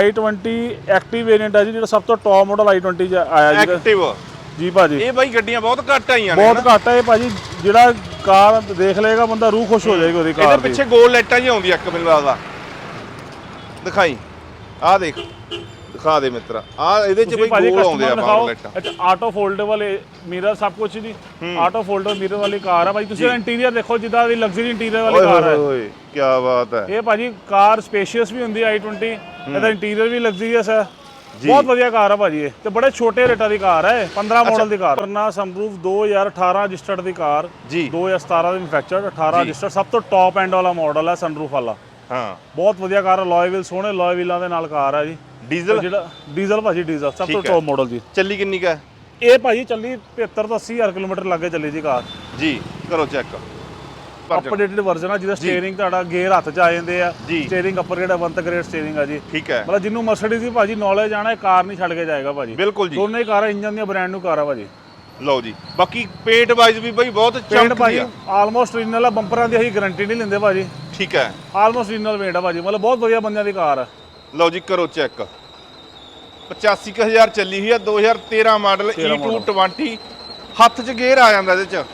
i20 active variant ਹੈ ਜੀ ਜਿਹੜਾ ਸਭ ਤੋਂ ਟੌਪ ਮਾਡਲ i20 ਚ ਆਇਆ ਜੀ। ਐਕਟਿਵ। ਜੀ ਭਾਜੀ। ਇਹ ਬਾਈ ਗੱਡੀਆਂ ਬਹੁਤ ਘੱਟ ਆਈਆਂ ਨੇ ਬਹੁਤ ਘੱਟ ਹੈ ਇਹ ਭਾਜੀ ਜਿਹੜਾ ਕਾਰ ਦੇਖ ਲਏਗਾ ਬੰਦਾ ਰੂਹ ਖੁਸ਼ ਹੋ ਜਾਏਗੀ ਉਹਦੀ ਇਹਦੇ ਕਾਰ ਦੀ। ਪਿੱਛੇ ਗੋਲ ਲਾਈਟਾਂ ਜੀ ਆਉਂਦੀਆਂ ਇੱਕ ਮੈਨੂੰ ਲੱਗਦਾ। ਦਿਖਾਈ। ਆਹ ਦੇਖ। ਦਿਖਾ ਦੇ ਮਿੱਤਰਾ। ਆਹ ਇਹਦੇ ਚ ਬਈ ਗੋਲ ਆਉਂਦੇ ਆ ਪਾਵਰ ਲਾਈਟਾਂ। ਅੱਛਾ ਆਟੋ ਫੋਲਡੇਬਲ ਮਿਰਰ ਸਭ ਕੁਝ ਜੀ। ਆਟੋ ਫੋਲਡਰ ਮਿਰਰ ਵਾਲੀ ਕਾਰ ਹੈ ਭਾਜੀ। ਤੁਸੀਂ ਇੰਟੀਰੀਅਰ ਦੇਖੋ ਜਿੱਦਾਂ ਦੀ ਲਗਜ਼ਰੀ ਇੰਟੀਰੀਅਰ ਵਾਲੀ ਕਾਰ ਹੈ ਹੋਏ ਕੀ ਬਾਤ ਹੈ। ਇਹ ਭਾਜੀ ਕਾਰ ਸਪੇਸ਼ੀਅਸ ਵੀ ਹੁੰਦੀ ਹੈ। i20 ਇਹਦਾ ਇੰਟੀਰੀਅਰ ਵੀ ਲਗਜ਼ਰੀਅਸ ਹੈ ਬਹੁਤ ਵਧੀਆ ਕਾਰ ਹੈ ਭਾਜੀ ਇਹ। ਤੇ ਬੜੇ ਛੋਟੇ ਰੇਟਾਂ ਦੀ ਕਾਰ ਹੈ ਇਹ, 15 ਮਾਡਲ ਦੀ ਕਾਰ ਵਰਨਾ ਸੰਪਰੂਫ 2018 ਰਜਿਸਟਰਡ ਦੀ ਕਾਰ। ਜੀ। 2017 ਦੀ ਮੈਨੂਫੈਕਚਰਡ 18 ਰਜਿਸਟਰਡ ਸਭ ਤੋਂ ਟੌਪ ਐਂਡ ਵਾਲਾ ਮਾਡਲ ਹੈ ਸਨਰੂਫ ਵਾਲਾ। ਹਾਂ। ਬਹੁਤ ਵਧੀਆ ਕਾਰ ਹੈ ਵੀਲ ਸੋਹਣੇ ਵੀਲਾਂ ਦੇ ਨਾਲ ਕਾਰ ਹੈ ਜੀ। ਡੀਜ਼ਲ ਜਿਹੜਾ ਡੀਜ਼ਲ ਭਾਜੀ ਡੀਜ਼ਲ ਸਭ ਤੋਂ। ਟੌਪ ਮਾਡਲ ਜੀ। ਚੱਲੀ ਕਿੰਨੀ ਕਾ ਇਹ ਭਾਜੀ ਚੱਲੀ 75 ਤੋਂ 80 ਹਜ਼ਾਰ ਕਿਲੋਮੀਟਰ ਲੱਗੇ ਚੱਲੀ ਜੀ ਕਾਰ। ਜੀ ਕਰੋ ਚੈੱਕ ਅਪਡੇਟਡ ਵਰਜ਼ਨ ਆ ਜਿਹਦਾ ਸਟੀਅਰਿੰਗ ਤੁਹਾਡਾ ਗੇਅਰ ਹੱਥ 'ਚ ਆ ਜਾਂਦੇ ਆ। ਸਟੀਅਰਿੰਗ ਅਪਰ ਜਿਹੜਾ ਬੰਤ ਗ੍ਰੇਡ ਸਟੀਅਰਿੰਗ ਆ ਜੀ। ਠੀਕ ਹੈ। ਮਤਲਬ ਜਿਹਨੂੰ ਮਰਸੀਡੀਜ਼ ਦੀ ਭਾਜੀ ਨੌਲੇਜ ਆਣਾ ਇਹ ਕਾਰ ਨਹੀਂ ਛੱਡ ਕੇ ਜਾਏਗਾ ਭਾਜੀ। ਬਿਲਕੁਲ ਜੀ। ਦੋਨੇ ਕਾਰਾਂ ਇੰਜਨ ਦੀਆਂ ਬ੍ਰਾਂਡ ਨੂੰ ਕਾਰਾਂ ਭਾਜੀ। ਲਓ ਜੀ ਬਾਕੀ ਪੇਂਟ ਵਾਈਜ਼ ਵੀ ਬਈ ਬਹੁਤ ਚਮਕਦੀ ਭਾਜੀ ਆ। ਆਲਮੋਸਟ ਰੀਨਲ ਆ ਬੰਪਰਾਂ ਦੀ ਅਸੀਂ ਗਾਰੰਟੀ ਨਹੀਂ ਲੈਂਦੇ ਭਾਜੀ। ਠੀਕ ਹੈ। ਆਲਮੋਸਟ ਰੀਨਲ ਪੇਂਟ ਆ ਭਾਜੀ ਮਤਲਬ ਬਹੁਤ ਵਧੀਆ ਬੰਦਿਆਂ ਦੀ ਕਾਰ ਆ। ਲਓ ਜੀ ਕਰੋ ਚੈੱਕ 85000 ਚੱਲੀ ਹੋਈ ਆ 2013 ਮਾਡਲ E220 ਹੱਥ 'ਚ ਗੇਅਰ ਆ ਜਾਂਦਾ ਇਹਦੇ 'ਚ।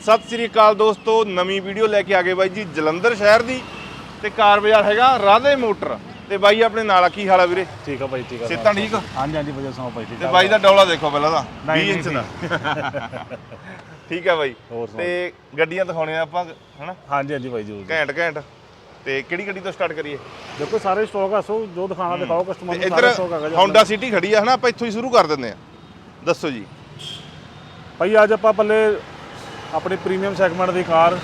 ਸਤਿ ਸ੍ਰੀ ਅਕਾਲ ਦੋਸਤੋ ਨਵੀਂ ਵੀਡੀਓ ਲੈ ਕੇ ਆ ਗਏ ਬਾਈ ਜੀ ਜਲੰਧਰ ਸ਼ਹਿਰ ਦੀ ਤੇ ਕਾਰ ਬਾਜ਼ਾਰ ਹੈਗਾ ਰਾਧੇ ਮੋਟਰ। ਤੇ ਬਾਈ ਆਪਣੇ ਨਾਲ ਆ ਕੀ ਹਾਲ ਆ ਵੀਰੇ? ਠੀਕ ਆ ਭਾਈ ਠੀਕ ਆ ਸਿੱਤਾਂ ਠੀਕ? ਆ? ਹਾਂਜੀ ਹਾਂਜੀ ਵਧੀਆ ਸੁਣਾਓ ਭਾਈ ਠੀਕ ਤੇ ਬਾਈ ਦਾ ਡੌਲਾ ਦੇਖੋ ਪਹਿਲਾਂ ਤਾਂ 20 ਨਹੀਂ, ਇੰਚ ਦਾ। ਠੀਕ ਆ ਬਾਈ। ਹੋਰ ਸੁਣਾਓ। ਤੇ ਗੱਡੀਆਂ ਦਿਖਾਉਣੇ ਆ ਆਪਾਂ ਹਨਾ? ਹਾਂਜੀ ਹਾਂਜੀ ਭਾਈ ਜਰੂਰ ਘੈਂਟ ਘੈਂਟ। ਤੇ ਕਿਹੜੀ ਗੱਡੀ ਤੋਂ ਸਟਾਰਟ ਕਰੀਏ? ਦੇਖੋ ਸਾਰੇ ਸਟਾਕ ਆ ਸੋ ਜੋ ਦਿਖਾਣਾ ਦਿਖਾਓ ਕਸਟਮਰ ਤੇ ਨੂੰ ਸਾਰੇ ਇੱਧਰ ਸਟਾਕ ਆ Honda City ਖੜੀ ਆ ਹਨਾ? ਆਪਾਂ ਇੱਥੋਂ ਹੀ ਸ਼ੁਰੂ ਕਰ ਦਿੰਦੇ ਆ। ਦੱਸੋ ਜੀ। ਭਾਈ ਅੱਜ ਆਪਾਂ ਪੱਲੇ ਆਪਣੀ ਪ੍ਰੀਮੀਅਮ ਸੈਗਮੈਂਟ ਦੀ ਕਾਰ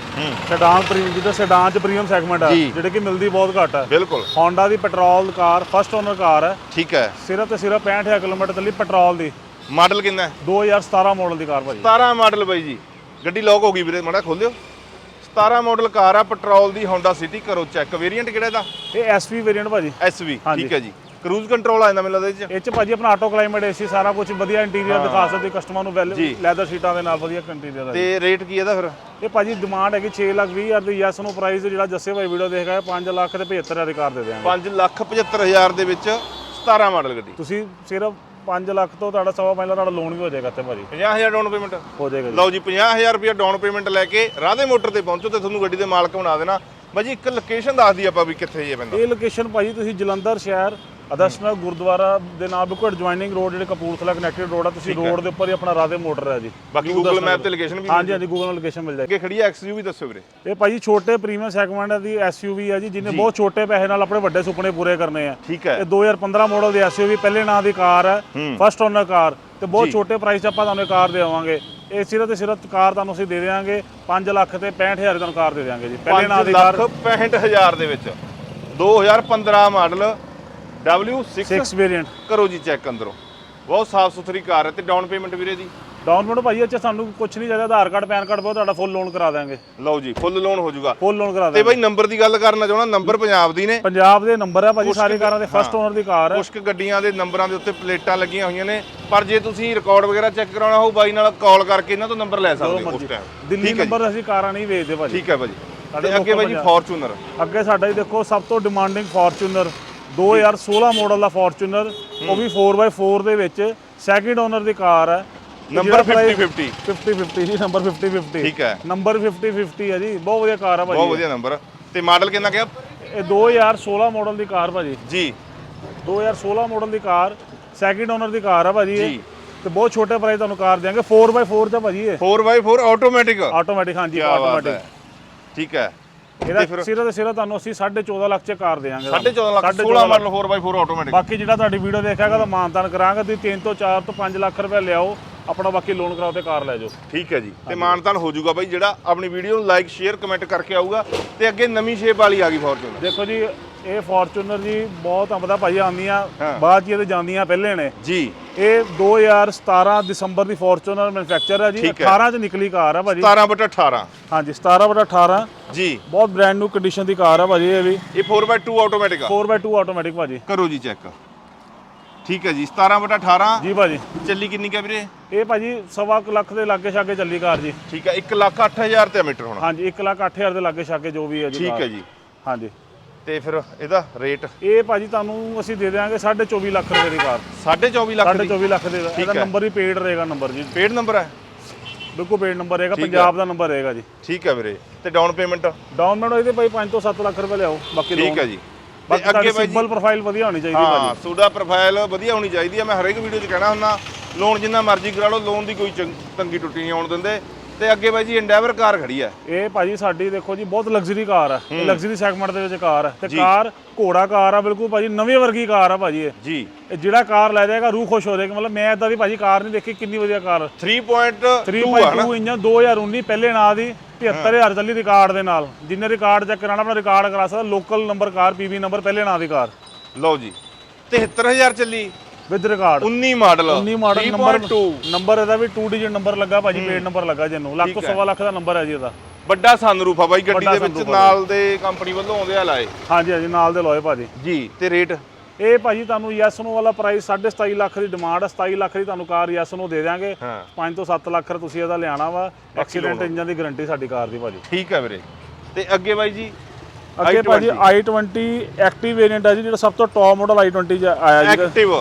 ਸੈਡਾਨ ਪ੍ਰੀਮੀਅਮ ਜਿਹਦਾ ਸੈਡਾਨ ਚ ਪ੍ਰੀਮੀਅਮ ਸੈਗਮੈਂਟ ਆ। ਜਿਹੜੇ ਕਿ ਮਿਲਦੀ ਬਹੁਤ ਘੱਟ ਹੈ ਬਿਲਕੁਲ। Honda ਦੀ petrol car first owner car ਹੈ ਠੀਕ ਹੈ। ਸਿਰਫ ਤੇ ਸਿਰਫ 65000 ਕਿਲੋਮੀਟਰ ਚੱਲੀ ਪੈਟਰੋਲ ਦੀ। ਮਾਡਲ ਕਿੰਨਾ ਹੈ? 2017 ਮਾਡਲ ਦੀ ਕਾਰ ਭਾਜੀ। 17 ਮਾਡਲ ਬਾਈ ਜੀ। ਗੱਡੀ ਲੌਕ ਹੋ ਗਈ ਵੀਰੇ ਮਾੜਾ ਖੋਲਿਓ 17 ਮਾਡਲ ਕਾਰ ਆ ਪੈਟਰੋਲ ਦੀ Honda City ਕਰੋ ਚੈੱਕ ਵੇਰੀਐਂਟ ਕਿਹੜਾ ਇਹਦਾ? ਇਹ ਐਸਪੀ ਵੇਰੀਐਂਟ ਭਾਜੀ। SV। ਠੀਕ ਹੈ ਜੀ। ਕਰੂਜ਼ ਕੰਟਰੋਲ ਆ ਜਾਂਦਾ ਮੈਨੂੰ ਲੱਗਦਾ ਇਹ 'ਚ। ਇਹ ਚ ਭਾਜੀ ਆਪਣਾ ਆਟੋ ਕਲਾਈਮੇਟ ਏਸੀ ਸਾਰਾ ਕੁਝ ਵਧੀਆ ਇੰਟੀਰੀਅਰ ਦਿਖਾ ਸਕਦੇ ਕਸਟਮਰ ਨੂੰ ਵੈਲ ਜੀ। ਲੈਦਰ ਸੀਟਾਂ ਦੇ ਨਾਲ ਵਧੀਆ ਇੰਟੀਰੀਅਰ ਹੈ ਤੇ ਰੇਟ ਕੀ ਇਹਦਾ ਫਿਰ? ਇਹ ਭਾਜੀ ਡਿਮਾਂਡ ਹੈਗੀ 6 ਲੱਖ 20 ਹਜ਼ਾਰ ਦੀ ਯੈਸ ਨੂੰ ਪ੍ਰਾਈਸ ਜਿਹੜਾ ਜੱਸੇ ਭਾਈ ਵੀਡੀਓ ਦੇਖਿਆ 5 ਲੱਖ ਤੇ 75000 ਦੀ ਕਾਰ ਦੇ ਦਿਆਂਗੇ। 5 ਲੱਖ 75000 ਦੇ ਵਿੱਚ 17 ਮਾਡਲ ਗੱਡੀ। ਤੁਸੀਂ ਸਿਰਫ 5 ਲੱਖ ਤੋਂ ਤੁਹਾਡਾ ਸਵਾ ਪੰਜ ਲੱਖ ਤੁਹਾਡਾ ਲੋਨ ਵੀ ਹੋ ਜਾਏਗਾ ਇੱਥੇ ਭਾਜੀ। 50000 ਡਾਊਨ ਪੇਮੈਂਟ ਹੋ ਜਾਏਗਾ ਜੀ। ਲਓ ਜੀ 50000 ਰੁਪਏ ਡਾਊਨ ਪੇਮੈਂਟ ਲੈ ਕੇ ਰਾਧੇ ਮੋਟਰ ਤੇ ਪਹੁੰਚੋ ਤੇ ਤੁਹਾਨੂੰ ਗੱਡੀ ਦੇ ਮਾਲਕ ਬਣਾ ਦੇਣਾ। ਬਾਜੀ ਇੱਕ ਲੋਕੇਸ਼ਨ ਦੱਸ ਦੀ ਆਪਾਂ ਵੀ ਕਿੱਥੇ ਇਹ ਪੈਂਦਾ ਇਹ ਲੋਕੇਸ਼ਨ ਭਾਜੀ ਤੁਸੀਂ ਜਲੰਧਰ ਸ਼ਹਿਰ ਅਦਰਸ਼ਨਾ ਗੁਰਦੁਆਰਾ ਦੇ ਨਾਲ ਬਿਲਕੁਲ ਐਡਜੋਇਨਿੰਗ ਰੋਡ ਜਿਹੜੇ ਕਪੂਰਥਲਾ ਕਨੈਕਟਡ ਰੋਡ ਆ ਤੁਸੀਂ ਰੋਡ ਦੇ ਉੱਪਰ ਹੀ ਆਪਣਾ ਰਾਧੇ ਮੋਟਰ ਹੈ ਜੀ। ਬਾਕੀ ਗੂਗਲ ਮੈਪ ਤੇ ਲੋਕੇਸ਼ਨ ਵੀ ਹਾਂਜੀ ਹਾਂਜੀ ਗੂਗਲ ਲੋਕੇਸ਼ਨ ਮਿਲ ਜਾਏਗੀ। ਅੱਗੇ ਖੜੀ ਹੈ XUV ਦੱਸੋ ਵੀਰੇ। ਇਹ ਭਾਜੀ ਛੋਟੇ ਪ੍ਰੀਮੀਅਮ ਸੈਗਮੈਂਟ ਦੀ ਐਸਯੂਵੀ ਹੈ ਜੀ ਜਿਹਨੇ ਬਹੁਤ ਛੋਟੇ ਪੈਸੇ ਨਾਲ ਆਪਣੇ ਵੱਡੇ ਸੁਪਨੇ ਪੂਰੇ ਕਰਨੇ ਆ। ਠੀਕ ਹੈ। ਇਹ 2015 ਮਾਡਲ ਦੀ ਐਸਯੂਵੀ ਪਹਿਲੇ ਨਾਂ ਦੀ ਕਾਰ ਹੈ। First owner car. ਤੇ ਬਹੁਤ ਛੋਟੇ ਪ੍ਰਾਈਸ 'ਚ ਆਪਾਂ ਤੁਹਾਨੂੰ ਇਹ ਕਾਰ ਦੇਵਾਂਗੇ। ਇਹ ਸਿਰਫ ਤੇ ਸਿਰਫ ਕਾਰ ਤੁਹਾਨੂੰ ਅਸੀਂ ਦੇ ਦੇਵਾਂਗੇ 5 ਲੱਖ ਤੇ 65000 ਦੀ ਤੁਹਾਨੂੰ ਕਾਰ ਦੇ ਦੇਵਾਂਗੇ ਜੀ। ਪਹਿਲੇ ਨਾਂ 5 ਦੀ ਕਾਰ ਲੱਖ 65000 ਦੇ ਵਿੱਚ। 2015 ਮਾਡਲ W6 6 ਵੇਰੀਐਂਟ ਕਰੋ ਜੀ ਚੈੱਕ ਅੰਦਰੋਂ। ਬਹੁਤ ਸਾਫ਼ ਸੁਥਰੀ ਕਾਰ ਹੈ ਤੇ ਡਾਊਨ ਪੇਮੈਂਟ ਵੀਰੇ ਜੀ ਡਾਊਨ ਪੇਮੈਂਟ ਭਾਜੀ ਅੱਛਾ ਸਾਨੂੰ ਕੁਝ ਨਹੀਂ ਚਾਹੀਦਾ ਆਧਾਰ ਕਾਰਡ ਪੈਨ ਕਾਰਡ ਬਹੁਤ ਤੁਹਾਡਾ ਫੁੱਲ ਲੋਨ ਕਰਾ ਦਾਂਗੇ ਲਓ ਜੀ ਫੁੱਲ ਲੋਨ ਹੋ ਜਾਊਗਾ। ਫੁੱਲ ਲੋਨ ਕਰਾ ਤੇ ਦਾਂਗੇ ਬਾਈ ਨੰਬਰ ਦੀ ਗੱਲ ਕਰਨਾ ਚਾਹਣਾ ਨੰਬਰ ਪੰਜਾਬ ਦੀ ਨੇ। ਪੰਜਾਬ ਦੇ ਨੰਬਰ ਹੈ ਭਾਜੀ ਸਾਰੀ ਕਾਰਾਂ ਦੇ ਫਸਟ ਓਨਰ ਦੀ ਕਾਰ ਹੈ ਕੁਝ ਗੱਡੀਆਂ ਦੇ ਨੰਬਰਾਂ ਦੇ ਉੱਤੇ ਪਲੇਟਾਂ ਲੱਗੀਆਂ ਹੋਈਆਂ ਨੇ। ਪਰ ਜੇ ਤੁਸੀਂ ਰਿਕਾਰਡ ਵਗੈਰਾ ਚੈੱਕ ਕਰਾਉਣਾ ਹੋਊ ਬਾਈ ਨਾਲ ਕਾਲ ਕਰਕੇ ਇਹਨਾਂ ਤੋਂ ਨੰਬਰ ਲੈ ਸਕਦੇ ਹੋ ਉਸ ਟਾਈਮ ਦਿੱਲੀ ਨੰਬਰ ਅਸੀਂ ਕਾਰਾਂ ਨਹੀਂ ਵੇਚਦੇ ਭਾਜੀ। ਠੀਕ ਹੈ ਭਾਜੀ। ਤੇ ਅੱਗੇ ਜੀ ਲੋਕਲ ਫੋਰਚੂਨਰ ਅੱਗੇ ਸਾਡਾ ਹੀ ਦੇਖੋ ਸਭ ਤੋਂ ਡਿਮਾਂਡਿੰਗ ਫੋਰਚੂਨਰ 2016 ਮਾਡਲ ਦਾ ਫੋਰਚੂਨਰ ਉਹ ਵੀ 4x4 ਦੇ ਵਿੱਚ ਸੈਕਿੰਡ ਓਨਰ ਦੀ ਕਾਰ ਹੈ। ਨੰਬਰ 50 50 50 50 ਜੀ ਨੰਬਰ 50 50 ਠੀਕ ਹੈ। ਨੰਬਰ 50 50 ਹੈ ਜੀ ਬਹੁਤ ਵਧੀਆ ਕਾਰ ਹੈ ਬਹੁਤ ਵਧੀਆ ਨੰਬਰ ਤੇ ਮਾਡਲ ਕਿੰਨਾ ਕਿਹਾ? ਇਹ 2016 ਮਾਡਲ ਦੀ ਕਾਰ ਭਾਜੀ। ਜੀ। 2016 ਮਾਡਲ ਦੀ ਕਾਰ ਸੈਕਿੰਡ ਓਨਰ ਦੀ ਕਾਰ ਹੈ ਭਾਜੀ ਇਹ। ਜੀ। ਤੇ ਬਹੁਤ ਛੋਟੇ ਪ੍ਰਾਈਸ ਤੁਹਾਨੂੰ ਕਾਰ ਦੇਾਂਗੇ 4x4 ਚ ਭਾਜੀ ਇਹ। 4x4 ਆਟੋਮੈਟਿਕ ਆਟੋਮੈਟਿਕ ਹਾਂਜੀ ਆਟੋਮੈਟਿਕ ਠੀਕ ਹੈ। ਇਹਦਾ ਸਿਰਾ ਤੇ ਸਿਰਾ ਤੁਹਾਨੂੰ ਅਸੀਂ 14.5 ਲੱਖ ਚ ਕਾਰ ਦੇਾਂਗੇ 14.5 ਲੱਖ 16 ਮਾਡਲ 4x4 ਆਟੋਮੈਟਿਕ ਬਾਕੀ ਜਿਹੜਾ ਤੁਹਾਡੀ ਵੀਡੀਓ ਦੇਖਿਆਗਾ ਤਾਂ ਮਾਨਤਾਨ ਕਰਾਂਗੇ ਤੁਸੀਂ 3 ਤੋਂ 4 ਤੋਂ 5 ਲੱਖ ਰੁਪਏ ਲਿਆਓ ਆਪਣਾ ਬਾਕੀ ਲੋਨ ਕਰਾਓ ਤੇ ਕਾਰ ਲੈ ਜਾਓ। ਠੀਕ ਹੈ ਜੀ ਤੇ ਮਾਨਤਾਨ ਹੋ ਜਾਊਗਾ ਬਾਈ ਜਿਹੜਾ ਆਪਣੀ ਵੀਡੀਓ ਨੂੰ ਲਾਈਕ ਸ਼ੇਅਰ ਕਮੈਂਟ ਕਰਕੇ ਆਊਗਾ ਤੇ ਅੱਗੇ ਨਵੀਂ ਸ਼ੇਪ ਵਾਲੀ ਆ ਗਈ ਫੋਰਚੂਨਰ ਦੇਖੋ ਜੀ ਇਹ ਫੋਰਚੂਨਰ ਜੀ ਬਹੁਤ ਆ ਪਤਾ ਭਾਈ ਆਉਂਦੀਆਂ। ਬਾਅਦ ਚ ਇਹਦੇ ਜਾਂਦੀਆਂ ਪਹਿਲੇ ਨੇ। ਜੀ। ਇਹ 2017 ਦਸੰਬਰ ਦੀ ਫੋਰਚੂਨਰ ਮੈਨੂਫੈਕਚਰ ਹੈ ਜੀ ਠੀਕ ਹੈ। 18 ਚ ਨਿਕਲੀ ਕਾਰ ਹੈ ਭਾਜੀ। 17 ਬਟਾ 18 ਹਾਂਜੀ 17 ਬਟਾ 18 ਜੀ। ਬਹੁਤ ਬ੍ਰੈਂਡ ਨਿਊ ਕੰਡੀਸ਼ਨ ਦੀ ਕਾਰ ਹੈ ਭਾਜੀ ਇਹ ਵੀ। ਇਹ 4x2 ਆਟੋਮੈਟਿਕ ਆ। 4x2 ਆਟੋਮੈਟਿਕ ਭਾਜੀ। ਕਰੋ ਜੀ ਚੈੱਕ ਠੀਕ ਹੈ ਜੀ 17 ਬਟਾ 18 ਜੀ ਭਾਜੀ। ਚੱਲੀ ਕਿੰਨੀ ਕਾ ਵੀਰੇ? ਇਹ ਭਾਜੀ ਸਵਾ ਕੁ ਲੱਖ ਦੇ ਲਾਗੇ ਛਾਗੇ ਚੱਲੀ ਕਾਰ ਜੀ। ਠੀਕ ਹੈ 1 ਲੱਖ 8000 ਤੇ ਮੀਟਰ ਹੋਣਾ। ਹਾਂਜੀ 1 ਲੱਖ 8000 ਦੇ ਲਾਗੇ ਛਾਗੇ ਜੋ ਵੀ ਹੈ ਜੀ ਠੀਕ। ਹੈ ਜੀ। ਹਾਂਜੀ। ਤੇ ਫਿਰ ਇਹਦਾ ਰੇਟ? ਇਹ ਭਾਜੀ ਤੁਹਾਨੂੰ ਅਸੀਂ ਦੇ ਦਿਆਂਗੇ 24.5 ਲੱਖ ਰੁਪਏ ਦੀ ਕਾਰ। 24.5 ਲੱਖ ਦੀ? 24 ਲੱਖ ਦੇ ਇਹਦਾ ਹੈ। ਨੰਬਰ ਹੀ ਪੇਡ ਰਹੇਗਾ ਨੰਬਰ ਜੀ। ਪੇਡ ਨੰਬਰ ਹੈ? ਬਿਲਕੁਲ ਪੇਡ ਨੰਬਰ ਰਹੇਗਾ ਹੈ। ਪੰਜਾਬ ਦਾ ਨੰਬਰ ਰਹੇਗਾ ਜੀ। ਠੀਕ ਹੈ ਵੀਰੇ। ਤੇ ਡਾਊਨ ਪੇਮੈਂਟ ਡਾਊਨ ਪੇਮੈਂਟ ਇਹਦੇ ਭਾਈ 5 ਤੋਂ 7 ਲੱਖ ਰੁਪਏ ਲਿਆਓ ਬਾਕੀ ਠੀਕ ਹੈ ਜੀ। ਬਾਕੀ ਅੱਗੇ ਜੀ ਸਿੰਪਲ ਪ੍ਰੋਫਾਈਲ ਵਧੀਆ ਹੋਣੀ ਚਾਹੀਦੀ ਹਾਂ ਭਾਜੀ। ਤੁਹਾਡਾ ਪ੍ਰੋਫਾਈਲ ਵਧੀਆ ਹੋਣੀ ਚਾਹੀਦੀ ਹੈ। ਮੈਂ ਹਰੇਕ ਵੀਡੀਓ 'ਚ ਕਹਿਣਾ ਹੁੰਦਾ ਲੋਨ ਜਿੰਨਾ ਮਰਜ਼ੀ ਕਰਾ ਲਓ ਲੋਨ ਦੀ ਕੋਈ ਤੰਗੀ ਟੁੱਟੀ ਨਹੀਂ ਆਉਣ ਦਿੰਦੇ। ਤੇ ਅੱਗੇ ਬਾਈ ਜੀ ਐਂਡੈਵਰ ਕਾਰ ਖੜੀ ਹੈ ਇਹ ਭਾਜੀ ਸਾਡੀ ਦੇਖੋ ਜੀ ਬਹੁਤ ਲਗਜ਼ਰੀ ਕਾਰ ਹੈ ਇਹ ਲਗਜ਼ਰੀ ਸੈਗਮੈਂਟ ਦੇ ਵਿੱਚ ਕਾਰ ਹੈ ਤੇ। ਕਾਰ ਘੋੜਾ ਕਾਰ ਆ ਬਿਲਕੁਲ ਭਾਜੀ ਨਵੀਂ ਵਰਗੀ ਕਾਰ ਆ ਭਾਜੀ ਇਹ। ਜੀ। ਇਹ ਜਿਹੜਾ ਕਾਰ ਲੈ ਜਾਏਗਾ ਰੂਹ ਖੁਸ਼ ਹੋ ਜਾਏਗੀ। ਮਤਲਬ ਮੈਂ ਇਦਾਂ ਦੀ ਭਾਜੀ ਕਾਰ ਨਹੀਂ ਦੇਖੀ ਕਿੰਨੀ ਵਧੀਆ ਕਾਰ 3.2 ਹੈ ਨਾ। 3.2 ਇੰਜਨ 2019 ਪਹਿਲੇ ਨਾਂ ਦੀ 75000 ਚੱਲੀ ਰਿਕਾਰਡ ਦੇ ਨਾਲ। ਜਿੰਨੇ ਰਿਕਾਰਡ ਚੈੱਕ ਕਰਾਣਾ ਆਪਣਾ ਰਿਕਾਰਡ ਕਰਾ ਸਕਦਾ। Local number car PB number ਪਹਿਲੇ ਨਾਂ ਦੀ ਕਾਰ। ਲਓ ਜੀ। 73000 ਚੱਲੀ। With record 19 model. 19 model number 3.2 number ਇਹਦਾ ਵੀ 2 ਡਿਜਿਟ ਨੰਬਰ ਲੱਗਾ ਭਾਜੀ ਪੇਡ ਨੰਬਰ ਲੱਗਾ ਜਿਹਨੂੰ। ਲੱਖ ਤੋਂ। ਸਵਾ ਲੱਖ ਦਾ ਨੰਬਰ ਹੈ ਜੀ ਇਹਦਾ। ਵੱਡਾ ਸਨਰੂਫ ਆ ਬਾਈ ਗੱਡੀ ਦੇ ਵਿੱਚ ਆ ਨਾਲ ਦੇ ਕੰਪਨੀ ਵੱਲੋਂ ਆਉਂਦੇ ਆ ਲਾਏ। ਹਾਂਜੀ ਹਾਂਜੀ ਨਾਲ ਦੇ ਲੋਏ ਭਾਜੀ। ਜੀ ਤੇ ਰੇਟ ਇਹ ਭਾਜੀ ਤੁਹਾਨੂੰ ਯੈਸ ਨੂੰ ਵਾਲਾ ਪ੍ਰਾਈਸ 27.5 ਲੱਖ ਦੀ ਡਿਮਾਂਡ ਹੈ 27 ਲੱਖ ਦੀ ਤੁਹਾਨੂੰ ਕਾਰ ਯੈਸ ਨੂੰ ਦੇ ਦਿਆਂਗੇ। ਹਾਂ। 5 ਤੋਂ 7 ਲੱਖ ਤੁਸੀਂ ਇਹਦਾ ਲਿਆਣਾ ਵਾ। ਐਕਸੀਡੈਂਟ ਇੰਜਨ ਦੀ ਗਾਰੰਟੀ ਸਾਡੀ ਕਾਰ ਦੀ ਭਾਜੀ। ਠੀਕ ਹੈ ਵੀਰੇ। ਤੇ ਅੱਗੇ ਬਾਈ ਜੀ ਅੱਗੇ ਭਾਜੀ i20 ਐਕਟਿਵ ਵੇਰੀਐਂਟ ਹੈ ਜੀ ਜਿਹੜਾ ਸਭ ਤੋਂ ਟੌਪ ਮਾਡਲ i20 ਚ ਆਇਆ ਜੀ। ਐਕਟਿਵ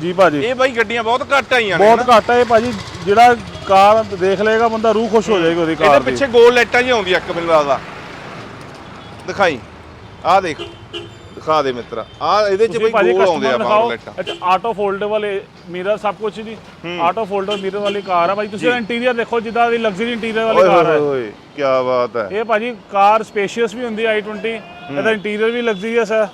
ਜੀ ਭਾਜੀ। ਇਹ ਬਾਈ ਗੱਡੀਆਂ ਬਹੁਤ ਘੱਟ ਆਈਆਂ ਨੇ ਬਹੁਤ ਘੱਟ ਹੈ ਇਹ ਭਾਜੀ ਜਿਹੜਾ ਕਾਰ ਦੇਖ ਲਏਗਾ ਬੰਦਾ ਰੂਹ ਖੁਸ਼ ਹੋ ਜਾਏਗੀ ਉਹਦੀ ਕਾਰ ਇਹਦੇ ਦੀ। ਪਿੱਛੇ ਗੋਲ ਲਾਈਟਾਂ ਜੀ ਆਉਂਦੀਆਂ ਇੱਕ ਮੈਨੂੰ ਲੱਗਦਾ। ਦਿਖਾਈ। ਆਹ ਦੇਖ। ਦਿਖਾ ਦੇ ਮਿੱਤਰਾ। ਆਹ ਇਹਦੇ ਚ ਬਈ ਗੋਲ ਆਉਂਦੇ ਆ ਪਾਵਰ ਲਾਈਟਾਂ। ਅੱਛਾ ਆਟੋ ਫੋਲਡੇਬਲ ਮਿਰਰ ਸਭ ਕੁਝ ਜੀ। ਆਟੋ ਫੋਲਡਰ ਮਿਰਰ ਵਾਲੀ ਕਾਰ ਹੈ ਭਾਜੀ। ਤੁਸੀਂ ਇੰਟੀਰੀਅਰ ਦੇਖੋ ਜਿੱਦਾਂ ਦੀ ਲਗਜ਼ਰੀ ਇੰਟੀਰੀਅਰ ਵਾਲੀ ਓਏ ਕਾਰ ਹੈ ਹੋਏ ਕੀ ਬਾਤ ਹੈ। ਇਹ ਭਾਜੀ ਕਾਰ ਸਪੇਸ਼ੀਅਸ ਵੀ ਹੁੰਦੀ ਹੈ i20 ਇਹਦਾ ਇੰਟੀਰੀਅਰ ਵੀ ਲਗਜ਼ਰੀਅਸ ਹੈ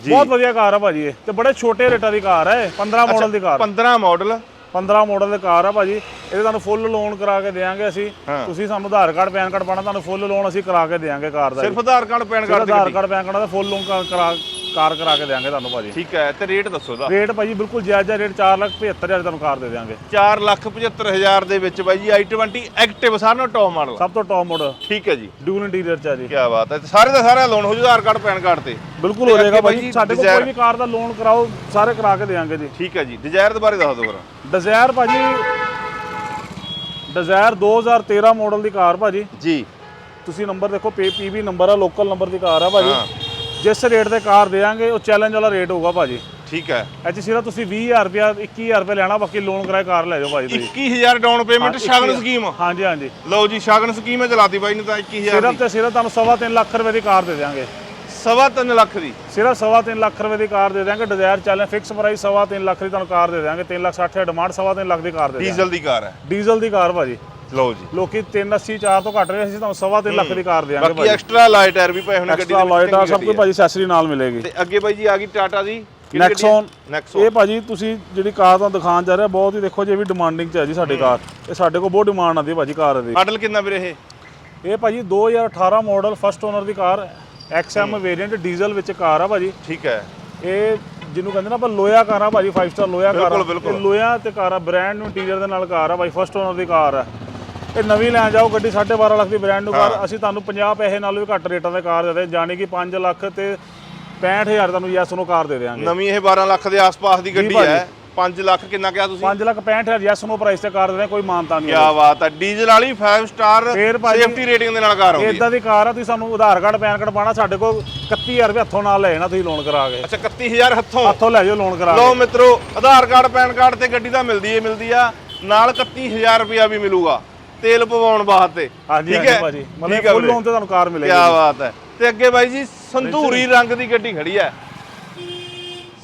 ਬਹੁਤ ਵਧੀਆ ਕਾਰ ਹੈ ਭਾਜੀ ਇਹ। ਤੇ ਬੜੇ ਛੋਟੇ ਰੇਟਾਂ ਦੀ ਕਾਰ ਹੈ ਇਹ, 15 ਮਾਡਲ ਦੀ ਕਾਰ। 15 ਮਾਡਲ 15 ਮਾਡਲ ਦੀ ਕਾਰ ਆ ਭਾਜੀ। ਇਹਦੇ ਤੁਹਾਨੂੰ ਫੁੱਲ ਲੋਨ ਕਰਾ ਕੇ ਦੇਵਾਂਗੇ ਅਸੀਂ। ਤੁਸੀਂ ਸਾਨੂੰ ਆਧਾਰ ਕਾਰਡ ਪੈਨ ਕਾਰਡ ਪਾਣਾ ਤੁਹਾਨੂੰ ਫੁੱਲ ਲੋਨ ਅਸੀਂ ਕਰਾ ਕੇ ਦੇਵਾਂਗੇ ਕਾਰ ਦਾ। ਸਿਰਫ ਆਧਾਰ ਕਾਰਡ ਪੈਨ ਕਾਰਡ ਦੀ ਆਧਾਰ ਕਾਰਡ ਪੈਨ ਕਾਰਡ ਦਾ ਫੁੱਲ ਲੋਨ ਕਰਾ ਕਾਰ ਕਰਾ ਕੇ ਦੇਵਾਂਗੇ ਤੁਹਾਨੂੰ ਭਾਜੀ। ਠੀਕ ਹੈ ਤੇ ਰੇਟ ਦੱਸੋ ਦਾ ਰੇਟ ਭਾਜੀ ਬਿਲਕੁਲ ਜਾਇਜ਼ ਹੈ ਰੇਟ 475000 ਤੁਹਾਨੂੰ ਕਾਰ ਦੇ ਦੇਵਾਂਗੇ 475000 ਦੇ ਵਿੱਚ ਬਾਈ ਜੀ i20 ਐਕਟਿਵ ਨਾਲੋਂ ਟੌਪ ਮਾਡਲ ਸਭ ਤੋਂ ਟੌਪ ਮਾਡਲ ਠੀਕ ਹੈ ਜੀ। ਡਿਊਲ ਇੰਟੀਰੀਅਰ ਚ ਆ ਜੀ। ਕੀ ਬਾਤ ਹੈ ਸਾਰੇ ਦਾ ਸਾਰਾ ਲੋਨ ਹੋ ਜੂ ਆਧਾਰ ਕਾਰਡ ਪੈਨ ਕਾਰਡ ਤੇ। ਬਿਲਕੁਲ ਹੋ ਜਾਏਗਾ ਭਾਜੀ ਸਾਡੇ ਕੋਲ ਕੋਈ ਵੀ ਕਾਰ ਦਾ ਲੋਨ ਕਰਾਓ ਸਾਰੇ ਕਰਾ ਕੇ ਦੇਵਾਂਗੇ ਜੀ। ਠੀਕ ਹੈ ਜੀ ਡਿਜ਼ਾਇਰ ਦੇ ਬਾਰੇ ਦੱਸ ਦਿਓ ਫਿਰ ਡਿਜ਼ਾਇਰ ਭਾਜੀ ਡਿਜ਼ਾਇਰ 2013 ਮਾਡਲ ਦੀ ਕਾਰ ਭਾਜੀ। ਜੀ। ਤੁਸੀਂ ਨੰਬਰ ਦੇਖੋ ਪੀਬੀ ਨੰਬਰ ਆ ਲੋਕਲ ਨੰਬਰ ਦੀ ਕਾਰ ਆ ਭਾਜੀ। ਜਿਸ ਰੇਟ ਤੇ ਕਾਰ ਦੇਵਾਂਗੇ ਉਹ ਚੈਲੰਜ ਵਾਲਾ ਰੇਟ ਹੋਊਗਾ ਭਾਜੀ। ਠੀਕ ਹੈ। ਐਚ ਸਿਰਫ ਤੁਸੀਂ 20000 ਰੁਪਿਆ 21000 ਰੁਪਏ ਲੈਣਾ ਬਾਕੀ ਲੋਨ ਕਰਾਏ ਕਾਰ ਲੈ ਜਾਓ ਭਾਜੀ ਤੁਸੀਂ। 21000 ਡਾਊਨ ਪੇਮੈਂਟ ਸ਼ਗਨ 21 ਸਕੀਮ ਹਾਂਜੀ ਹਾਂਜੀ। ਲਓ ਜੀ ਸ਼ਗਨ ਸਕੀਮ ਹੈ ਚਲਾਤੀ ਬਾਈ ਨੇ ਤਾਂ 21000 ਸਿਰਫ ਤੇ ਸਿਰਫ ਤੁਹਾਨੂੰ ਸਵਾ ਤਿੰਨ ਲੱਖ ਰੁਪਏ ਦੀ ਕਾਰ ਦੇ ਦਿਆਂਗੇ। ਸਵਾ ਲੱਖ ਦੀ? ਸਿਰਫ ਸਵਾ ਲੱਖ ਰੁਪਏ ਦੀ ਕਾਰ ਦੇ ਦਿਆਂਗੇ ਡਿਜ਼ਾਇਰ ਚੱਲੇ ਫਿਕਸ ਪ੍ਰਾਈਸ ਸਵਾ ਲੱਖ ਦੀ ਤੁਹਾਨੂੰ ਕਾਰ ਦੇ ਦਿਆਂਗੇ। 3 ਲੱਖ 60 ਡਿਮਾਂਡ ਸਵਾ ਲੱਖ ਦੀ ਕਾਰ ਦੇ ਡੀਜ਼ਲ ਦੀ ਕਾਰ ਹੈ। ਡੀਜ਼ਲ ਦੀ ਕਾਰ ਭਾਜੀ। ਲਓ ਜੀ। ਲੋਕੀ 380 4 ਤੋਂ ਘੱਟ ਰਹੇ ਸੀ ਤੁਹਾਨੂੰ ਸਵਾ ਤਿੰਨ ਲੱਖ ਦੀ ਕਾਰ ਦੇਾਂਗੇ ਬਾਕੀ ਐਕਸਟਰਾ ਲਾਈਟ ਟਾਇਰ ਵੀ ਪਏ ਹੋਣੇ ਗੱਡੀ ਐਕਸਟਰਾ ਲਾਈਟ ਆ ਸਭ ਕੁਝ ਭਾਜੀ ਅਸੈਸਰੀ ਨਾਲ ਮਿਲੇਗੀ। ਤੇ ਅੱਗੇ ਜੀ ਆ ਗਈ ਟਾਟਾ ਦੀ। ਨੈਕਸੋਨ ਨੈਕਸੋਨ ਇਹ ਭਾਜੀ ਤੁਸੀਂ ਜਿਹੜੀ ਕਾਰ ਤੁਹਾਨੂੰ ਦਿਖਾਉਣ ਜਾ ਰਹੇ ਬਹੁਤ ਹੀ ਦੇਖੋ ਜੀ ਇਹ ਵੀ ਡਿਮਾਂਡਿੰਗ ਚ ਹੈ ਜੀ ਸਾਡੀ ਕਾਰ। ਇਹ ਸਾਡੇ ਕੋਲ ਬਹੁਤ ਡਿਮਾਂਡ ਆਉਂਦੀ ਹੈ ਭਾਜੀ ਕਾਰ ਦੀ। ਮਾਡਲ ਕਿੰਨਾ ਵੀਰੇ ਇਹ? ਇਹ ਭਾਜੀ 2018 ਮਾਡਲ ਫਸਟ ਓਨਰ ਦੀ ਕਾਰ XM ਵੇਰੀਐਂਟ ਡੀਜ਼ਲ ਵਿੱਚ ਕਾਰ ਆ ਭਾਜੀ। ਠੀਕ ਹੈ। ਇਹ ਜਿਹਨੂੰ ਕਹਿੰਦੇ ਨਾ ਆਪਾਂ ਲੋਇਆ ਕਾਰ ਆ ਭਾਜੀ 5 ਸਟਾਰ ਲੋਇਆ ਕਾਰ ਆ। ਬਿਲਕੁਲ, ਬਿਲਕੁਲ। ਇਹ ਲੋਇਆ ਤੇ ਕਾਰ ਆ ਬ੍ਰਾਂਡ ਨੂੰ ਇੰਟੀਰੀਅਰ ਦੇ ਨਾਲ ਕਾਰ ਆ ਭਾਈ ਫਸਟ ਓਨਰ ਦੀ ਕਾਰ ਆ। ਇਹ ਨਵੀਂ ਲੈਣ ਜਾਓ ਗੱਡੀ 12.5 ਲੱਖ ਦੀ ਬ੍ਰਾਂਡ ਨੂੰ ਕਾਰ ਅਸੀਂ ਤੁਹਾਨੂੰ 50 ਪੈਸੇ ਨਾਲੋਂ ਵੀ ਘੱਟ ਰੇਟਾਂ ਦੇ ਕਾਰ ਦੇ ਦੇ ਜਾਣੀ ਕਿ 5 ਲੱਖ ਤੇ 65000 ਤੁਹਾਨੂੰ ਯੈਸ ਨੂੰ ਕਾਰ ਦੇ ਦੇਵਾਂਗੇ। ਨਵੀਂ ਇਹ 12 ਲੱਖ ਦੇ ਆਸ-ਪਾਸ ਦੀ ਗੱਡੀ। ਹੈ। 5 ਲੱਖ ਕਿੰਨਾ ਕਿਹਾ ਤੁਸੀਂ? 5 ਲੱਖ 65000 ਯੈਸ ਨੂੰ ਪ੍ਰਾਈਸ ਤੇ ਕਾਰ ਦੇ ਕੋਈ ਮਾਨਤਾ ਨਹੀਂ ਕੀ ਬਾਤ ਹੈ। ਡੀਜ਼ਲ ਵਾਲੀ 5 ਸਟਾਰ ਸੇਫਟੀ ਰੇਟਿੰਗ ਦੇ ਨਾਲ ਕਾਰ ਆਉਂਦੀ ਹੈ। ਇਦਾਂ ਦੀ ਕਾਰ ਆ ਤੁਸੀਂ ਸਾਨੂੰ ਆਧਾਰ ਕਾਰਡ ਪੈਨ ਕਾਰਡ ਪਾਣਾ ਸਾਡੇ ਕੋਲ 31000 ਰੁਪਏ ਹੱਥੋਂ ਨਾਲ ਲੈ ਜਾਣਾ ਤੁਸੀਂ ਲੋਨ ਕਰਾ ਕੇ। ਅੱਛਾ 31000 ਹੱਥੋਂ? ਹੱਥੋਂ ਲੈ ਜਾਓ ਲੋਨ ਕਰਾ ਕੇ। ਲਓ ਮਿੱਤਰੋ ਆਧਾਰ ਕਾਰਡ ਪੈਨ ਕਾਰਡ ਤੇ ਗੱਡੀ ਤਾਂ ਮਿਲਦੀ ਏ ਮਿਲਦੀ ਆ। ਨਾਲ 31000 ਰੁਪਿਆ ਵੀ ਮਿਲੂਗਾ। ਤੇਲ ਪਵਾਉਣ ਵਾਸਤੇ। ਹਾਂਜੀ ਠੀਕ ਹਾਂਜੀ ਹੈ? ਭਾਜੀ। ਮਤਲਬ ਫੁੱਲ। ਲੋਨ ਤੇ ਤੁਹਾਨੂੰ ਕਾਰ ਕੀ ਮਿਲੇਗੀ ਬਾਤ ਹੈ। ਤੇ ਅੱਗੇ ਬਾਈ ਜੀ ਸੰਧੂਰੀ ਰੰਗ ਦੀ ਗੱਡੀ ਖੜੀ ਹੈ।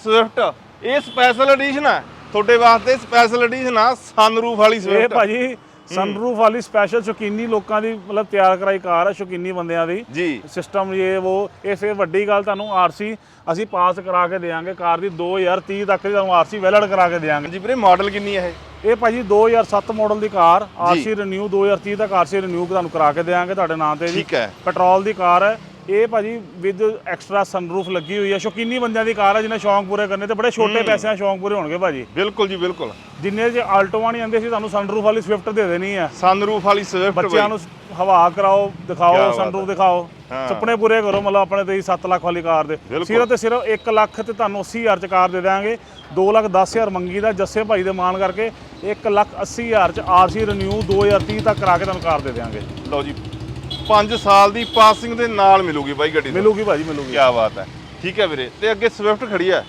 ਸਵਿਫਟ ਇਹ ਸਪੈਸ਼ਲ ਐਡੀਸ਼ਨ ਹੈ। ਤੁਹਾਡੇ ਵਾਸਤੇ ਸਪੈਸ਼ਲ ਐਡੀਸ਼ਨ ਆ ਸਨਰੂਫ ਵਾਲੀ ਇਹ ਸਵਿਫਟ ਭਾਜੀ ਸਨਰੂਫ ਵਾਲੀ ਸਪੈਸ਼ਲ ਸ਼ੌਕੀਨੀ ਲੋਕਾਂ ਦੀ ਮਤਲਬ ਤਿਆਰ ਕਰਾਈ ਕਾਰ ਹੈ ਸ਼ੌਕੀਨੀ ਬੰਦਿਆਂ ਦੀ। ਜੀ। ਸਿਸਟਮ ਇਹ ਉਹ ਇਹ ਫਿਰ ਵੱਡੀ ਗੱਲ ਤੁਹਾਨੂੰ ਆਰਸੀ ਅਸੀਂ ਪਾਸ ਕਰਾ ਕੇ ਦੇਵਾਂਗੇ। ਕਾਰ ਦੀ 2030 ਤੱਕ ਦੀ ਤੁਹਾਨੂੰ ਆਰਸੀ ਵੈਲਿਡ ਕਰਾ ਕੇ ਦੇਵਾਂਗੇ। ਜੀ ਵੀਰੇ ਮਾਡਲ ਕਿੰਨੀ ਹੈ ਇਹ? ਇਹ ਭਾਜੀ 2007 ਮਾਡਲ ਦੀ ਕਾਰ ਆਰਸੀ ਰਿਨਿਊ 2030 ਤੱਕ ਆਰਸੀ ਰਿਨਿਊ ਤੁਹਾਨੂੰ ਕਰਾ ਕੇ ਦੇਵਾਂਗੇ। ਤੁਹਾਡੇ ਨਾਂ ਤੇ ਜੀ ਠੀਕ ਹੈ। ਪੈਟਰੋਲ ਦੀ ਕਾਰ ਹੈ। ਇਹ ਭਾਜੀ ਵਿਦ ਐਕਸਟਰਾ ਸਨਰੂਫ ਲੱਗੀ ਹੋਈ ਹੈ ਸ਼ੌਕੀਨੀ ਬੰਦਿਆਂ ਦੀ ਕਾਰ ਹੈ ਜਿਹਨੇ ਸ਼ੌਂਕ ਪੂਰੇ ਕਰਨੇ ਤੇ ਬੜੇ ਛੋਟੇ ਪੈਸਿਆਂ 'ਚ ਸ਼ੌਂਕ ਪੂਰੇ ਹੋਣਗੇ ਭਾਜੀ। ਬਿਲਕੁਲ ਜੀ ਬਿਲਕੁਲ। ਜਿੰਨੇ ਜੇ ਆਲਟੋਆਂ ਨਹੀਂ ਆਉਂਦੇ ਸੀ ਤੁਹਾਨੂੰ ਸਨਰੂਫ ਵਾਲੀ ਸਵਿਫਟ ਦੇ ਦੇਣੀ ਹੈ ਸਨਰੂਫ ਵਾਲੀ ਸਵਿਫਟ ਬੱਚਿਆਂ ਨੂੰ ਹਵਾ ਕਰਾਓ ਦਿਖਾਓ ਸਨਰੂਫ ਦਿਖਾਓ। ਸੁਪਨੇ ਪੂਰੇ ਕਰੋ ਮਤਲਬ ਆਪਣੇ ਤੇ 7 ਲੱਖ ਵਾਲੀ ਕਾਰ ਦੇ। ਸਿਰਫ ਤੇ ਸਿਰਫ 1 ਲੱਖ ਤੇ ਤੁਹਾਨੂੰ 80000 ਚ ਕਾਰ ਦੇ ਦੇਵਾਂਗੇ 2 ਲੱਖ 10000 ਮੰਗੀ ਦਾ ਜੱਸੇ ਭਾਈ ਦੇ ਮਾਨ ਕਰਕੇ 1 ਲੱਖ 80000 ਚ ਆਰਸੀ ਰਿਨਿਊ 2030 ਤੱਕ ਕਰਾ ਕੇ ਤੁਹਾਨੂੰ ਕਾਰ ਦੇ ਦੇਵਾਂਗੇ ਲਓ ਜੀ 5 ਸਾਲ ਦੀ ਪਾਸਿੰਗ ਦੇ ਨਾਲ ਮਿਲੂਗੀ ਬਾਈ ਗੱਡੀ ਮਿਲੂਗੀ ਭਾਜੀ ਮਿਲੂਗੀ। ਕੀ ਬਾਤ ਹੈ। ਠੀਕ ਹੈ ਵੀਰੇ। ਤੇ ਅੱਗੇ ਸਵਿਫਟ ਖੜੀ ਹੈ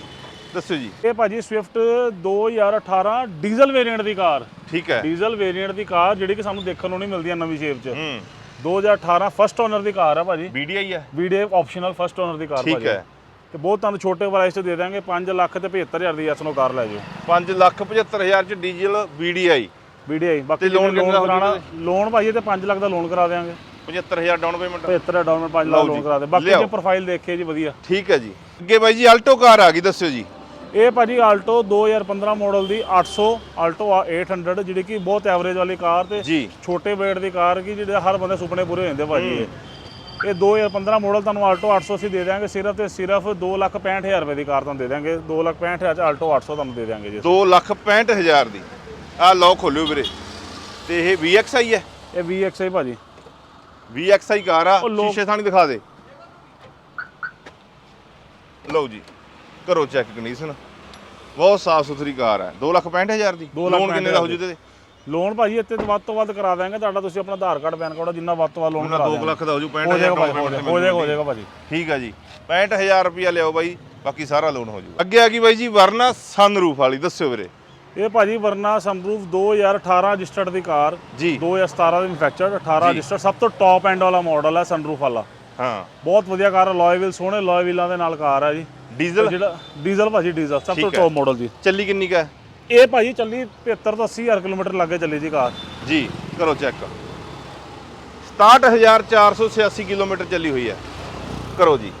ਦੱਸੋ ਜੀ। ਇਹ ਭਾਜੀ ਸਵਿਫਟ 2018 ਡੀਜ਼ਲ ਵੇਰੀਐਂਟ ਦੀ ਕਾਰ। ਠੀਕ ਹੈ। ਡੀਜ਼ਲ ਵੇਰੀਐਂਟ ਦੀ ਕਾਰ ਜਿਹੜੀ ਕਿ ਸਾਨੂੰ ਦੇਖਣ ਨੂੰ ਨਹੀਂ ਮਿਲਦੀਆਂ ਨਵੀਂ ਸ਼ੇਪ 'ਚ। ਹੂੰ। 2018 ਫਸਟ ਓਨਰ ਦੀ ਕਾਰ ਆ ਭਾਜੀ। ਵੀਡੀਆਈ ਹੈ ਵੀਡੀਏ ਆਪਸ਼ਨਲ ਫਸਟ ਓਨਰ ਦੀ ਕਾਰ ਠੀਕ ਹੈ। ਤੇ ਬਹੁਤ ਤੁਹਾਨੂੰ ਛੋਟੇ ਪ੍ਰਾਈਸ 'ਚ ਦੇ ਦਾਂਗੇ 5 ਲੱਖ ਤੇ 75000 ਦੀ ਐਸਨੋ ਕਾਰ ਲੈ ਜਾਓ 5 ਲੱਖ 75000 ਚ ਡੀਜ਼ਲ ਵੀਡੀਆਈ ਵੀਡੀਆਈ ਬਾਕੀ ਤੇ ਲੋਨ ਕਰਾਣਾ ਲੋਨ ਭਾਜੀ ਤੇ 5 ਲੱਖ ਦਾ ਲੋਨ ਕਰਾ ਦੇਾਂਗੇ 75000 ਡਾਊਨ ਪੇਮੈਂਟ 75 ਡਾਊਨ 5 ਲਓ ਲੱਖ ਲੋਨ ਕਰਾ ਦੇ। ਬਾਕੀ ਲਿਆਓ। ਜੇ ਪ੍ਰੋਫਾਈਲ ਦੇਖੀਏ ਜੀ ਵਧੀਆ। ਠੀਕ ਹੈ ਜੀ। ਅੱਗੇ ਬਾਈ ਜੀ ਆਲਟੋ ਕਾਰ ਆ ਗਈ ਦੱਸਿਓ ਜੀ। ਇਹ ਭਾਜੀ ਆਲਟੋ 2015 ਮਾਡਲ ਦੀ 800 ਆਲਟੋ 800 ਜਿਹੜੀ ਕਿ ਬਹੁਤ ਐਵਰੇਜ ਵਾਲੀ ਕਾਰ ਤੇ ਜੀ। ਛੋਟੇ weight ਦੀ ਕਾਰ ਕੀ ਜਿਹੜੇ ਹਰ ਬੰਦੇ ਸੁਪਨੇ ਪੂਰੇ ਹੋ ਜਾਂਦੇ ਭਾਜੀ ਇਹ। ਇਹ 2015 ਮਾਡਲ ਤੁਹਾਨੂੰ ਆਲਟੋ 800 ਅਸੀਂ ਦੇ ਦਿਆਂਗੇ ਸਿਰਫ ਤੇ ਸਿਰਫ 265000 ਰੁਪਏ ਦੀ ਕਾਰ ਤੁਹਾਨੂੰ ਦੇ ਦਿਆਂਗੇ। 265000 ਚ ਆਲਟੋ 800 ਤੁਹਾਨੂੰ ਦੇ ਦਿਆਂਗੇ ਜੀ 2 ਲੱਖ 65000 ਦੀ। ਆ ਲਓ ਖੋਲਿਓ ਵੀਰੇ। ਤੇ ਇਹ VXI ਹੈ? ਇਹ VXI ਭਾਜੀ। VXI ਕਾਰ ਆ ਉਹ ਲੋਕ- ਸ਼ੀਸ਼ੇ ਥਾਣੀ ਦਿਖਾ ਦੇ। ਲਓ ਜੀ ਕਰੋ ਚੈੱਕ ਕੰਡੀਸ਼ਨ ਬਹੁਤ ਸਾਫ਼ ਸੁਥਰੀ ਕਾਰ ਹੈ 2 ਲੱਖ 65000 ਦੀ। ਦੋ ਲੱਖ ਲੋਨ ਕਿੰਨੇ ਦਾ ਹੋ ਜੂ ਤੇ ਲੋਨ ਭਾਜੀ ਇੱਥੇ ਤੋਂ ਵੱਧ ਤੋਂ ਵੱਧ ਕਰਾ ਦਾਂਗੇ ਤੁਹਾਡਾ ਤੁਸੀਂ ਆਪਣਾ ਆਧਾਰ ਕਾਰਡ ਪੈਨ ਕਾਰਡ ਜਿੰਨਾ ਵੱਧ ਤੋਂ ਵੱਧ ਲੋਨ ਕਰਾ 2 ਦਿਆਂਗੇ। ਲੱਖ ਦਾ ਹੋ ਜੂ ਹੋ ਜਾਏਗਾ 65000 ਭਾਜੀ ਹੋ ਜਾਏਗਾ ਹੋ ਜਾਏਗਾ ਹੋ ਜਾਏਗਾ ਭਾਜੀ। ਠੀਕ ਹੈ ਜੀ 65000 ਰੁਪਇਆ ਲਿਆਓ ਬਾਈ ਬਾਕੀ ਸਾਰਾ ਲੋਨ ਹੋ ਜੂ ਅੱਗੇ ਆ ਗਈ ਬਾਈ ਜੀ ਵਰਨਾ ਸਨਰੂਫ ਵਾਲੀ ਦੱਸਿਓ ਵੀਰੇ। ਇਹ ਭਾਜੀ ਵਰਨਾ ਸੰਪਰੂਫ 2018 ਰਜਿਸਟਰਡ ਦੀ ਕਾਰ ਜੀ। 2017 ਦੀ ਮੈਨੂਫੈਕਚਰਡ 18 ਰਜਿਸਟਰਡ ਸਭ ਤੋਂ ਟੌਪ ਐਂਡ ਵਾਲਾ ਮਾਡਲ ਹੈ ਸਨਰੂਫ ਵਾਲਾ। ਹਾਂ। ਬਹੁਤ ਵਧੀਆ ਕਾਰ ਹੈ ਲੋਏ ਵੀਲ ਸੋਹਣੇ ਲੋਏ ਵੀਲਾਂ ਦੇ ਨਾਲ ਕਾਰ ਹੈ ਜੀ। ਡੀਜ਼ਲ ਜਿਹੜਾ ਡੀਜ਼ਲ ਭਾਜੀ ਡੀਜ਼ਲ ਸਭ ਤੋਂ। ਟੌਪ ਮਾਡਲ ਜੀ। ਚੱਲੀ ਕਿੰਨੀ ਕਾ ਇਹ ਭਾਜੀ ਚੱਲੀ 75 ਤੋਂ 80 ਹਜ਼ਾਰ ਕਿਲੋਮੀਟਰ ਲੱਗੇ ਚੱਲੀ ਜੀ ਕਾਰ। ਜੀ ਕਰੋ ਚੈੱਕ 67486 ਕਿਲੋਮੀਟਰ ਚੱਲੀ ਹੋਈ ਹੈ। ਕਰੋ ਜੀ।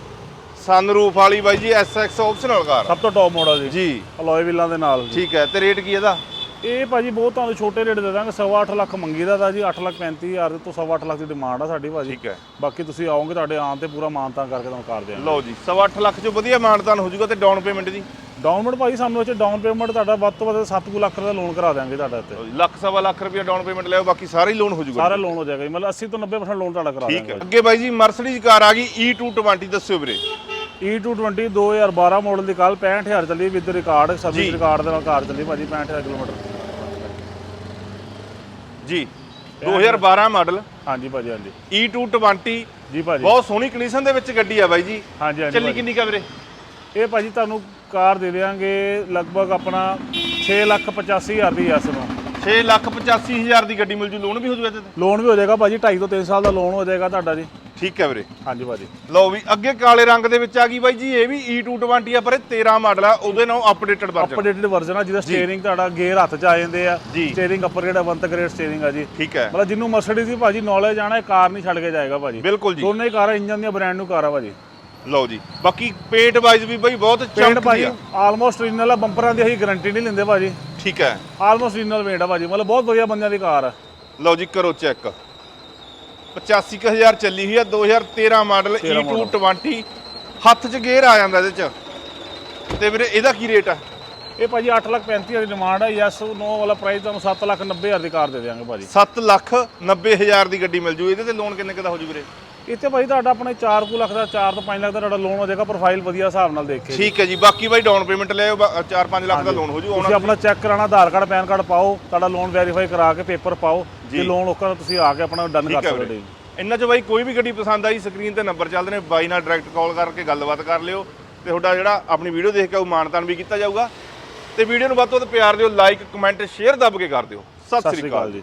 ਸਨਰੂਫ ਵਾਲੀ ਬਾਈ ਜੀ SX ਆਪਸ਼ਨਲ ਕਾਰ ਸਭ ਤੋਂ ਟੌਪ ਮਾਡਲ ਜੀ। ਜੀ। ਲੋਏ ਵੀਲਾਂ ਦੇ ਨਾਲ ਜੀ। ਠੀਕ ਹੈ ਤੇ ਰੇਟ ਕੀ ਇਹਦਾ? ਇਹ ਭਾਜੀ ਬਹੁਤ ਤੁਹਾਨੂੰ ਛੋਟੇ ਰੇਟ ਦੇ ਦਾਂਗੇ ਸਵਾ ਅੱਠ ਲੱਖ ਮੰਗੀਦਾ ਦਾ ਜੀ 8 ਲੱਖ 35 ਹਜ਼ਾਰ ਦੇ ਤੋਂ ਸਵਾ ਅੱਠ ਲੱਖ ਦੀ ਡਿਮਾਂਡ ਆ ਸਾਡੀ ਭਾਜੀ। ਠੀਕ ਹੈ। ਬਾਕੀ ਤੁਸੀਂ ਆਓਗੇ ਤੁਹਾਡੇ ਆਉਣ ਤੇ ਪੂਰਾ ਮਾਨਤਾਨ ਕਰਕੇ ਤੁਹਾਨੂੰ ਕਰ ਦਿਆਂਗੇ ਲਓ ਜੀ ਸਵਾ ਅੱਠ ਲੱਖ ਚੋਂ ਵਧੀਆ ਮਾਨਤਾਨ ਹੋ ਜਾਊਗਾ ਤੇ ਡਾਊਨ ਪੇਮੈਂਟ ਦੀ? ਡਾਊਨ ਪੇਮੈਂਟ ਭਾਜੀ ਸਾਨੂੰ ਇਹ ਚ ਡਾਊਨ ਪੇਮੈਂਟ ਤੁਹਾਡਾ ਵੱਧ ਤੋਂ ਵੱਧ 7 ਲੱਖ ਦਾ ਲੋਨ ਕਰਾ ਦਿਆਂਗੇ ਤੁਹਾਡਾ ਲਓ ਜੀ, ਲੱਖ ਸਵਾ ਲੱਖ ਰੁਪਇਆ ਡਾਊਨ ਪੇਮੈਂਟ ਲਿਆਓ ਬਾਕੀ ਸਾਰਾ ਹੀ ਲੋਨ ਹੋ ਜਾਊਗਾ। ਸਾਰਾ ਲੋਨ ਹੋ ਜਾਏਗਾ ਮਤਲਬ 80 ਤੋਂ 90% ਲੋਨ ਤੁਹਾਡਾ ਕਰਾ ਠੀਕ ਦਿਆਂਗੇ। ਹੈ ਅੱਗੇ ਬਾਈ ਜੀ ਮਰਸੀਡੀਜ਼ ਕਾਰ ਆ ਗਈ E220 ਦੱਸਿਓ ਵੀਰੇ। E220 2012 ਮਾਡਲ ਦੀ ਕੱਲ 65000 ਚੱਲੀ ਵਿਦ ਰਿਕਾਰਡ। ਸਰਵਿਸ ਰਿਕਾਰਡ ਦੇ ਨਾਲ ਕਾਰ ਚੱਲੀ ਭਾਜੀ 65000 ਕਿਲੋਮੀਟਰ। ਜੀ 2012 ਮਾਡਲ ਹਾਂਜੀ ਭਾਜੀ ਹਾਂਜੀ। E220 ਜੀ ਭਾਜੀ। ਬਹੁਤ ਸੋਹਣੀ ਕੰਡੀਸ਼ਨ ਦੇ ਵਿੱਚ ਗੱਡੀ ਆ ਬਾਈ ਜੀ। ਹਾਂਜੀ ਹਾਂਜੀ ਚੱਲੀ। ਕਿੰਨੀ ਕਾ ਵੀਰੇ? ਇਹ ਭਾਜੀ ਤੁਹਾਨੂੰ ਕਾਰ ਦੇ ਦੇਵਾਂਗੇ ਲਗਭਗ ਆਪਣਾ 6 ਲੱਖ 85000 ਦੀ ਐਸ ਨੂੰ। 6 ਲੱਖ 85 ਹਜ਼ਾਰ ਦੀ ਗੱਡੀ ਮਿਲ ਜੂ ਲੋਨ ਵੀ ਹੋ ਜੂ ਇਹਦੇ ਤੇ? ਲੋਨ ਵੀ ਹੋ ਜਾਏਗਾ ਭਾਜੀ 2.5 ਤੋਂ 3 ਸਾਲ ਦਾ ਲੋਨ ਹੋ ਜਾਏਗਾ ਤੁਹਾਡਾ ਜੀ। ਠੀਕ ਹੈ ਵੀਰੇ। ਹਾਂਜੀ ਭਾਜੀ। ਲਓ ਵੀ ਅੱਗੇ ਕਾਲੇ ਰੰਗ ਦੇ ਵਿੱਚ ਆ ਗਈ ਬਾਈ ਜੀ ਇਹ ਵੀ E220 ਆ ਪਰ ਇਹ 13 ਮਾਡਲ ਆ ਉਹਦੇ ਨਾਲ ਅਪਡੇਟਡ ਵਰਜ਼ਨ ਅਪਡੇਟਡ ਵਰਜ਼ਨ ਆ ਜਿਹਦਾ ਸਟੀਅਰਿੰਗ ਤੁਹਾਡਾ ਗੇਅਰ ਹੱਥ 'ਚ ਆ ਜਾਂਦੇ ਆ। ਸਟੀਅਰਿੰਗ ਅਪਰ ਗ੍ਰੇਡ ਅਵੰਤ ਗ੍ਰੇਡ ਸਟੀਅਰਿੰਗ ਆ ਜੀ। ਠੀਕ ਹੈ। ਮਤਲਬ ਜਿਹਨੂੰ ਮਰਸੀਡੀਜ਼ ਦੀ ਭਾਜੀ ਨੌਲੇਜ ਆਣਾ ਇਹ ਕਾਰ ਨਹੀਂ ਛੱਡ ਕੇ ਜਾਏਗਾ ਭਾਜੀ। ਬਿਲਕੁਲ ਜੀ। ਦੋਨੇ ਕਾਰਾਂ ਇੰਜਨ ਦੀਆਂ ਬ੍ਰਾਂਡ ਨੂੰ ਕਾਰਾਂ ਭਾਜੀ। ਲਓ ਜੀ ਬਾਕੀ ਪੇਂਟ ਵਾਈਜ਼ ਵੀ ਬਾਈ ਬਹੁਤ ਪੇਂਟ ਚਮਕਦੀ ਆ। ਆਲਮੋਸਟ ਰੀਨਲ ਆ ਬੰਪਰਾਂ ਦੀ ਅਸੀਂ ਗਾਰੰਟੀ ਨਹੀਂ ਲੈਂਦੇ ਭਾਜੀ। ਠੀਕ ਹੈ। ਆਲਮੋਸਟ ਰੀਨਲ ਪੇਂਟ ਆ ਭਾਜੀ ਮਤਲਬ ਬਹੁਤ ਵਧੀਆ ਬੰਦਿਆਂ ਦੀ ਕਾਰ ਆ। ਲਓ ਜੀ ਕਰੋ ਚੈੱਕ 85000 ਚੱਲੀ ਹੋਈ ਆ 2013 ਮਾਡਲ 13 E220 ਹੱਥ 'ਚ ਗੇਅਰ ਆ ਜਾਂਦਾ ਇਹਦੇ 'ਚ। ਤੇ ਵੀਰੇ ਇਹਦਾ ਕੀ ਰੇਟ ਆ? ਇਹ ਭਾਜੀ 8 ਲੱਖ 35 ਹਜ਼ਾਰ ਦੀ ਡਿਮਾਂਡ ਹੈ ਯੈਸ ਨੋ ਵਾਲਾ ਪ੍ਰਾਈਸ ਤੁਹਾਨੂੰ 7 ਲੱਖ 90 ਹਜ਼ਾਰ ਦੀ ਕਾਰ ਦੇ ਦੇਵਾਂਗੇ ਭਾਜੀ। 7 ਲੱਖ 90 ਹਜ਼ਾਰ ਦੀ ਗੱਡੀ ਮਿਲ ਜੂ। ਇਹਦੇ ਤੇ ਲੋਨ ਕਿੰਨੇ ਕੁ ਦਾ ਹੋ ਜੂ ਵੀਰੇ? ਇੱਥੇ ਭਾਜੀ ਤੁਹਾਡਾ ਆਪਣੇ 4 ਕੁ ਲੱਖ ਦਾ 4 ਤੋਂ 5 ਲੱਖ ਦਾ ਤੁਹਾਡਾ ਲੋਨ ਹੋ ਜਾਏਗਾ ਪ੍ਰੋਫਾਈਲ ਵਧੀਆ ਹਿਸਾਬ ਨਾਲ ਦੇਖ ਕੇ ਠੀਕ ਹੈ ਜੀ ਬਾਕੀ ਬਾਈ ਡਾਊਨ ਪੇਮੈਂਟ ਲਿਆਓ 4-5 ਲੱਖ ਦਾ ਲੋਨ ਹੋ ਜੂ ਤੁਸੀਂ ਆਪਣਾ ਚੈੱਕ ਕਰਾਣਾ ਆਧਾਰ ਕਾਰਡ ਪੈਨ ਕਾਰਡ ਪਾਓ ਤੁਹਾਡਾ ਲੋਨ ਵੈਰੀਫਾਈ ਕਰਾ ਕੇ ਪੇਪਰ ਪਾਓ। ਜੇ ਲੋਨ ਲੋਕਾਂ ਦਾ ਤੁਸੀਂ ਆ ਕੇ ਆਪਣਾ ਡਨ ਕਰ ਸਕਦੇ ਹੋ ਇੰਨਾ 'ਚ ਬਾਈ ਕੋਈ ਵੀ ਗੱਡੀ ਪਸੰਦ ਆਈ ਸਕਰੀਨ ਤੇ ਨੰਬਰ ਚੱਲਦੇ ਨੇ ਬਾਈ ਨਾਲ ਡਾਇਰੈਕਟ ਕਾਲ ਕਰਕੇ ਗੱਲਬਾਤ ਕਰ ਲਿਓ ਤੇ ਤੁਹਾਡਾ ਜਿਹੜਾ ਆਪਣੀ ਵੀਡੀਓ ਦੇਖ ਕੇ ਉਹ ਮਾਨਤਾਨ ਵੀ ਕੀਤਾ ਜਾਊਗਾ। ਤੇ ਵੀਡੀਓ ਨੂੰ ਵੱਧ ਤੋਂ ਵੱਧ ਪਿਆਰ ਦਿਓ ਲਾਈਕ ਕਮੈਂਟ ਸ਼ੇਅਰ ਦੱਬ ਕੇ ਕਰ ਦਿਓ। ਸਤਿ ਸ੍ਰੀ ਅਕਾਲ ਜੀ।